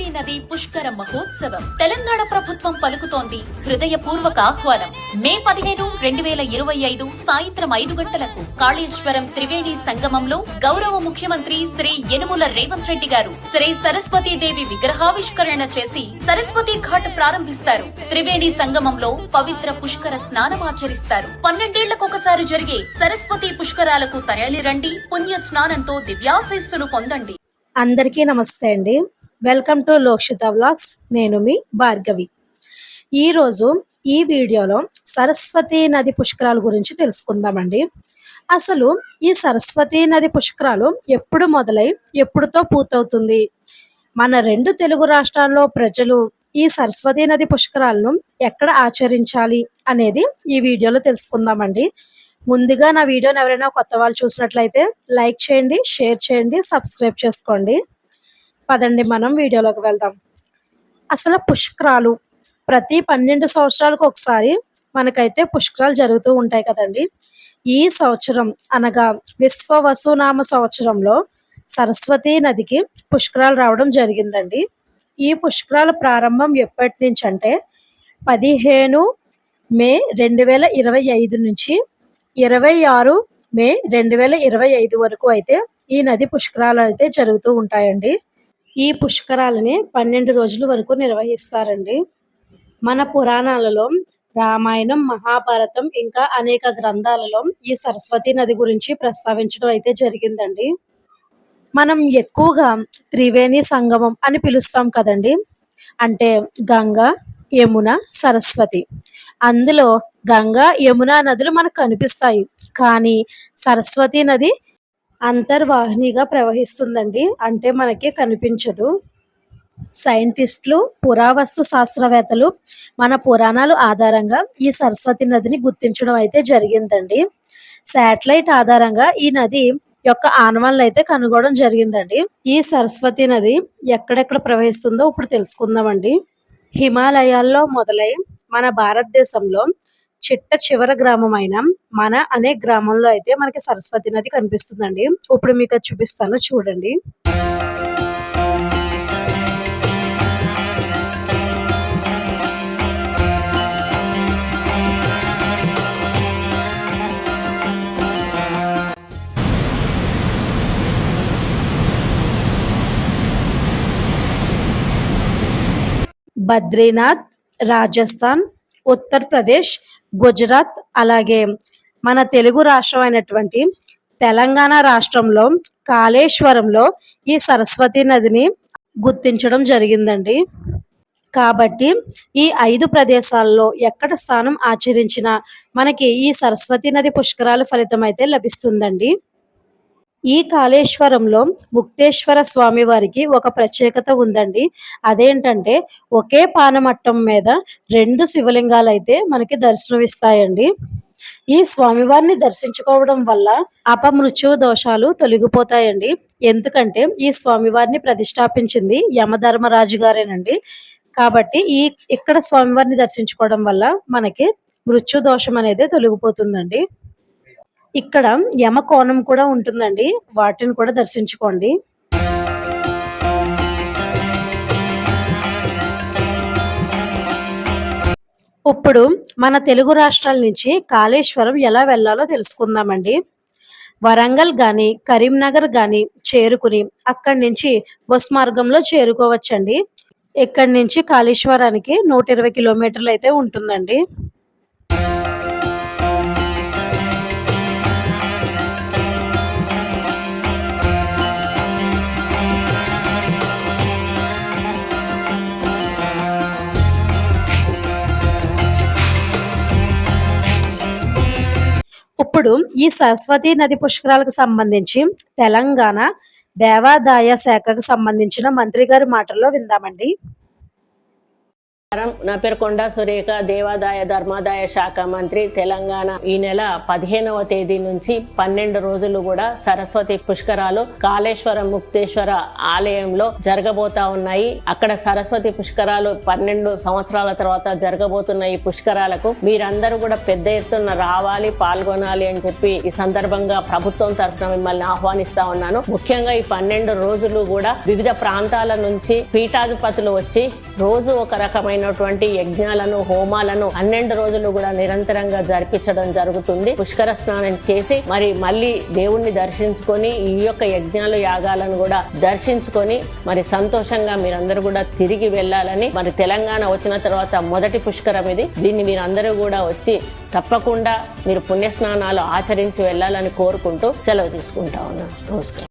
సరస్వతి పుష్కర మహోత్సవం. తెలంగాణ ప్రభుత్వం పలుకుతోంది. హృదయపూర్వక ఆహ్వానం. మే పదిహేను రెండు వేల ఇరవై ఐదు సాయంత్రం ఐదు గంటలకు కాళేశ్వరం త్రివేణి సంగమంలో గౌరవ ముఖ్యమంత్రి శ్రీ యనుముల రేవంత్ రెడ్డి గారు శ్రీ సరస్వతీ దేవి విగ్రహావిష్కరణ చేసి సరస్వతి ఘాట్ ప్రారంభిస్తారు. త్రివేణి సంగమంలో పవిత్ర పుష్కర స్నానమాచరిస్తారు పన్నెండేళ్ళకొకసారి జరిగే సరస్వతి పుష్కరాలకు తరలి రండి పుణ్య స్నానంతో దివ్యాశీస్సులు పొందండి. అందరికీ నమస్తే అండి. Welcome to Lokshita vlogs. నేను మీ భార్గవి. ఈరోజు ఈ వీడియోలో సరస్వతీ నది పుష్కరాల గురించి తెలుసుకుందామండి. అసలు ఈ సరస్వతీ నది పుష్కరాలు ఎప్పుడు మొదలై ఎప్పుడుతో పూర్తవుతుంది? మన రెండు తెలుగు రాష్ట్రాల్లో ప్రజలు ఈ సరస్వతీ నది పుష్కరాలను ఎక్కడ ఆచరించాలి అనేది ఈ వీడియోలో తెలుసుకుందామండి. ముందుగా నా వీడియోని ఎవరైనా కొత్త వాళ్ళు చూసినట్లయితే లైక్ చేయండి షేర్ చేయండి సబ్స్క్రైబ్ చేసుకోండి. పదండి మనం వీడియోలోకి వెళ్దాం. అసలు పుష్కరాలు ప్రతి పన్నెండు సంవత్సరాలకు ఒకసారి మనకైతే పుష్కరాలు జరుగుతూ ఉంటాయి కదండి. ఈ సంవత్సరం అనగా విశ్వ వసునామ సంవత్సరంలో సరస్వతీ నదికి పుష్కరాలు రావడం జరిగిందండి. ఈ పుష్కరాల ప్రారంభం ఎప్పటి నుంచి అంటే పదిహేను మే రెండు వేల ఇరవై ఐదు నుంచి ఇరవై ఆరు మే రెండు వేల ఇరవై ఐదు వరకు అయితే ఈ నది పుష్కరాలు అయితే జరుగుతూ ఉంటాయండి. ఈ పుష్కరాలని పన్నెండు రోజుల వరకు నిర్వహిస్తారండి. మన పురాణాలలో రామాయణం మహాభారతం ఇంకా అనేక గ్రంథాలలో ఈ సరస్వతి నది గురించి ప్రస్తావించడం అయితే జరిగిందండి. మనం ఎక్కువగా త్రివేణి సంగమం అని పిలుస్తాం కదండి. అంటే గంగా యమున సరస్వతి. అందులో గంగా యమున నదులు మనకు కనిపిస్తాయి. కానీ సరస్వతి నది అంతర్వాహినిగా ప్రవహిస్తుందండి. అంటే మనకి కనిపించదు. సైంటిస్టులు పురావస్తు శాస్త్రవేత్తలు మన పురాణాలు ఆధారంగా ఈ సరస్వతి నదిని గుర్తించడం అయితే జరిగిందండి. శాటిలైట్ ఆధారంగా ఈ నది యొక్క ఆనవాళ్ళు అయితే కనుగొనడం జరిగిందండి. ఈ సరస్వతి నది ఎక్కడెక్కడ ప్రవహిస్తుందో ఇప్పుడు తెలుసుకుందామండి. హిమాలయాల్లో మొదలై మన భారతదేశంలో చిట్ట చివర గ్రామం అయిన మన అనే గ్రామంలో అయితే మనకి సరస్వతి నది కనిపిస్తుందండి. ఇప్పుడు మీకు అది చూపిస్తాను చూడండి. బద్రీనాథ్ రాజస్థాన్ ఉత్తరప్రదేశ్ గుజరాత్ అలాగే మన తెలుగు రాష్ట్రం అయినటువంటి తెలంగాణ రాష్ట్రంలో కాళేశ్వరంలో ఈ సరస్వతి నదిని గుర్తించడం జరిగిందండి. కాబట్టి ఈ ఐదు ప్రదేశాల్లో ఎక్కడ స్థానం ఆచరించినా మనకి ఈ సరస్వతి నది పుష్కరాల ఫలితం అయితే లభిస్తుందండి. ఈ కాళేశ్వరంలో ముక్తేశ్వర స్వామి వారికి ఒక ప్రత్యేకత ఉందండి. అదేంటంటే ఒకే పానమట్టం మీద రెండు శివలింగాలు అయితే మనకి దర్శనమిస్తాయండి. ఈ స్వామివారిని దర్శించుకోవడం వల్ల అపమృత్యు దోషాలు తొలగిపోతాయండి. ఎందుకంటే ఈ స్వామివారిని ప్రతిష్టాపించింది యమధర్మరాజు గారేనండి. కాబట్టి ఈ ఇక్కడ స్వామివారిని దర్శించుకోవడం వల్ల మనకి మృత్యు దోషం అనేది తొలగిపోతుందండి. ఇక్కడ యమకోణం కూడా ఉంటుందండి. వాటిని కూడా దర్శించుకోండి. ఇప్పుడు మన తెలుగు రాష్ట్రాల నుంచి కాళేశ్వరం ఎలా వెళ్ళాలో తెలుసుకుందామండి. వరంగల్ గాని కరీంనగర్ గాని చేరుకుని అక్కడి నుంచి బస్ మార్గంలో చేరుకోవచ్చండి. ఇక్కడి నుంచి కాళేశ్వరానికి నూట ఇరవై కిలోమీటర్లు అయితే ఉంటుందండి. ఇప్పుడు ఈ సరస్వతి నది పుష్కరాలకు సంబంధించి తెలంగాణ దేవాదాయ శాఖకు సంబంధించిన మంత్రి గారి మాటల్లో విందామండి. నా పేరు కొండా సురేఖ దేవాదాయ ధర్మాదాయ శాఖ మంత్రి తెలంగాణ. ఈ నెల పదిహేనవ తేదీ నుంచి పన్నెండు రోజులు కూడా సరస్వతి పుష్కరాలు కాళేశ్వరం ముక్తేశ్వర ఆలయంలో జరగబోతా ఉన్నాయి. అక్కడ సరస్వతి పుష్కరాలు పన్నెండు సంవత్సరాల తర్వాత జరగబోతున్న ఈ పుష్కరాలకు మీరందరూ కూడా పెద్ద ఎత్తున రావాలి పాల్గొనాలి అని చెప్పి ఈ సందర్భంగా ప్రభుత్వం తరఫున మిమ్మల్ని ఆహ్వానిస్తా ఉన్నాను. ముఖ్యంగా ఈ పన్నెండు రోజులు కూడా వివిధ ప్రాంతాల నుంచి పీఠాధిపతులు వచ్చి రోజు ఒక రకమైన రకమైనటువంటి యజ్ఞాలను హోమాలను పన్నెండు రోజులు కూడా నిరంతరంగా జరిపించడం జరుగుతుంది. పుష్కర స్నానం చేసి మరి మళ్ళీ దేవుణ్ణి దర్శించుకొని ఈ యొక్క యజ్ఞాలు యాగాలను కూడా దర్శించుకొని మరి సంతోషంగా మీరందరూ కూడా తిరిగి వెళ్ళాలని మరి తెలంగాణ వచ్చిన తర్వాత మొదటి పుష్కరం ఇది. దీన్ని మీరందరూ కూడా వచ్చి తప్పకుండా మీరు పుణ్యస్నానాలు ఆచరించి వెళ్ళాలని కోరుకుంటూ సెలవు తీసుకుంటా ఉన్నాను నమస్కారం.